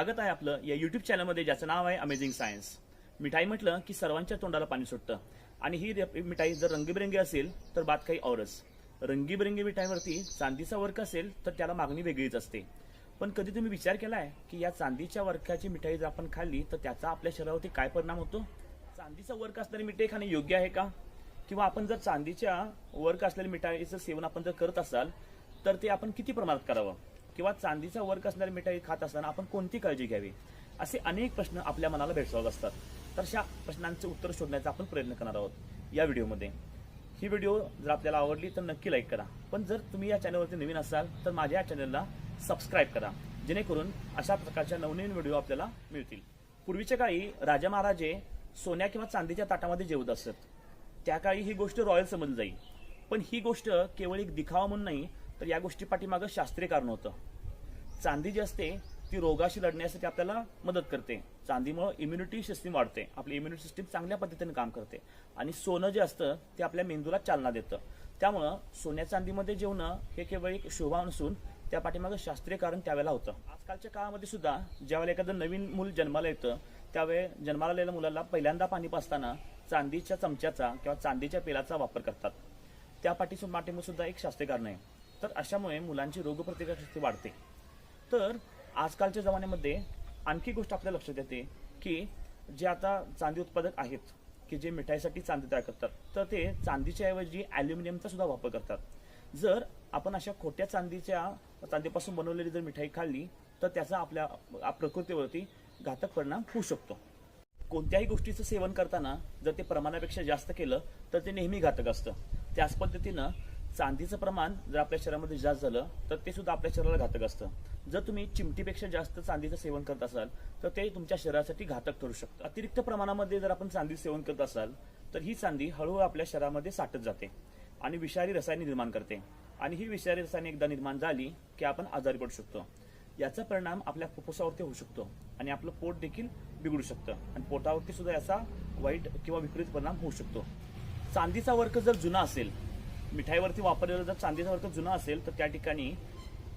स्वागत आहे आपलं या युट्यूब चॅनलमध्ये ज्याचं नाव आहे अमेझिंग सायन्स मिठाई म्हटलं की सर्वांच्या तोंडाला पाणी सुटतं. आणि ही मिठाई जर रंगीबेरंगी असेल तर बात काही औरच रंगीबेरंगी मिठाईवरती चांदीचा वर्क असेल तर त्याला मागणी वेगळीच असते. पण कधी तुम्ही विचार केला आहे की या चांदीच्या वर्काची मिठाई जर आपण खाल्ली तर त्याचा आपल्या शरीरावरती काय परिणाम होतो? चांदीचा वर्क असणारी मिठाई खाणे योग्य आहे का? किंवा आपण जर चांदीच्या वर्क असलेल्या मिठाईचं सेवन आपण जर करत असाल तर ते आपण किती प्रमाणात करावं? किंवा चांदीचा वर्क असणारी मिठाई खात असताना आपण कोणती काळजी घ्यावी? असे अनेक प्रश्न आपल्या मनाला भेडसावत असतात. तर अशा प्रश्नांचे उत्तर शोधण्याचा आपण प्रयत्न करणार आहोत या व्हिडिओमध्ये. ही व्हिडिओ जर आपल्याला आवडली तर नक्की लाईक करा. पण जर तुम्ही या चॅनलवरती नवीन असाल तर माझ्या या चॅनलला सबस्क्राईब करा. जेणेकरून अशा प्रकारच्या नवनवीन व्हिडिओ आपल्याला मिळतील. पूर्वीच्या काळी राजा महाराजे सोन्या किंवा चांदीच्या ताटामध्ये जेवत असत. त्या काळी ही गोष्ट रॉयल समजली जाईल पण ही गोष्ट केवळ एक दिखावा म्हणून नाही तर या गोष्टी पाठीमागं शास्त्रीय कारण होतं. चांदी जी असते ती रोगाशी लढण्यासाठी आपल्याला मदत करते. चांदीमुळं इम्युनिटी सिस्टीम वाढते. आपली इम्युनिटी सिस्टीम चांगल्या पद्धतीने काम करते. आणि सोनं जे असतं ते आपल्या मेंदूला चालना देतं. त्यामुळं सोन्या चांदीमध्ये जेवणं हे केवळ एक शोभा नसून त्या पाठीमागं शास्त्रीय कारण त्यावेळेला होतं. आजकालच्या काळामध्ये सुद्धा ज्यावेळेला एखादं नवीन मूल जन्माला येतं त्यावेळी जन्माला आलेल्या मुलाला पहिल्यांदा पाणी पाजताना चांदीच्या चमच्याचा किंवा चांदीच्या पेलाचा वापर करतात. त्या पाठीसून पाठीमागे सुद्धा एक शास्त्रीय कारण आहे. तर अशामुळे मुलांची रोगप्रतिकारशक्ती वाढते. तर आजकालच्या जमान्यामध्ये आणखी गोष्ट आपल्या लक्षात येते की जे आता चांदी उत्पादक आहेत की जे मिठाईसाठी चांदी तयार करतात तर ते चांदीच्या ऐवजी ॲल्युमिनियमचा सुद्धा वापर करतात. जर आपण अशा खोट्या चांदीच्या चांदीपासून बनवलेली जर मिठाई खाल्ली तर त्याचा आपल्या प्रकृतीवरती घातक परिणाम होऊ शकतो. कोणत्याही गोष्टीचं सेवन करताना जर ते प्रमाणापेक्षा जास्त केलं तर ते नेहमी घातक असतं. त्याच पद्धतीनं चांदीचं प्रमाण जर आपल्या शरीरामध्ये जास्त झालं तर ते सुद्धा आपल्या शरीराला घातक असतं. जर तुम्ही चिमटीपेक्षा जास्त चांदीचं सेवन करत असाल तर ते तुमच्या शरीरासाठी घातक ठरू शकतं. अतिरिक्त प्रमाणामध्ये जर आपण चांदी सेवन करत असाल तर ही चांदी हळूहळू आपल्या शरीरामध्ये साठत जाते आणि विषारी रसायने निर्माण करते. आणि ही विषारी रसायने एकदा निर्माण झाली की आपण आजारी पडू शकतो. याचा परिणाम आपल्या फुफ्फुसावरती होऊ शकतो आणि आपलं पोट देखील बिघडू शकतं. आणि पोटावरती सुद्धा याचा वाईट किंवा विपरीत परिणाम होऊ शकतो. चांदीचा वर्क जर जुना असेल मिठाईवरती वापरलेलं जर चांदीचा वर्क जुना असेल तर त्या ठिकाणी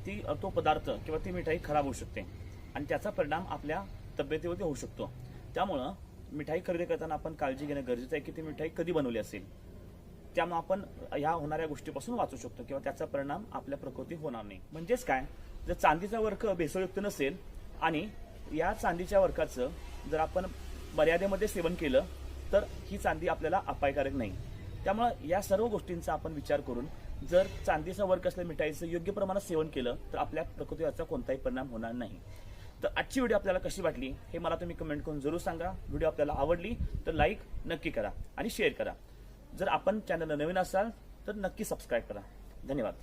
ती तो पदार्थ किंवा ती मिठाई खराब होऊ शकते. आणि त्याचा परिणाम आपल्या तब्येतीवरती होऊ शकतो. त्यामुळं मिठाई खरेदी करताना आपण काळजी घेणं गरजेचं आहे की ती मिठाई कधी बनवली असेल. त्यामुळे आपण ह्या होणाऱ्या गोष्टीपासून वाचू शकतो किंवा त्याचा परिणाम आपल्या प्रकृती होणार नाही. म्हणजेच काय? जर चांदीचा वर्क भेसळयुक्त नसेल आणि या चांदीच्या वर्काचं जर आपण मर्यादेमध्ये सेवन केलं तर ही चांदी आपल्याला अपायकारक नाही. त्यामुळे या सर्व गोष्टींचा आपण विचार करून जर चांदीचा वर्क असलेल्या मिठाईचं योग्य प्रमाणात सेवन केलं तर आपल्या प्रकृतीवरचा कोणताही परिणाम होणार नाही. तर आजची व्हिडिओ आपल्याला कशी वाटली हे मला तुम्ही कमेंट करून जरूर सांगा. व्हिडिओ आपल्याला आवडली तर लाईक नक्की करा आणि शेअर करा. जर आपण चॅनलला नवीन असाल तर नक्की सबस्क्राईब करा. धन्यवाद.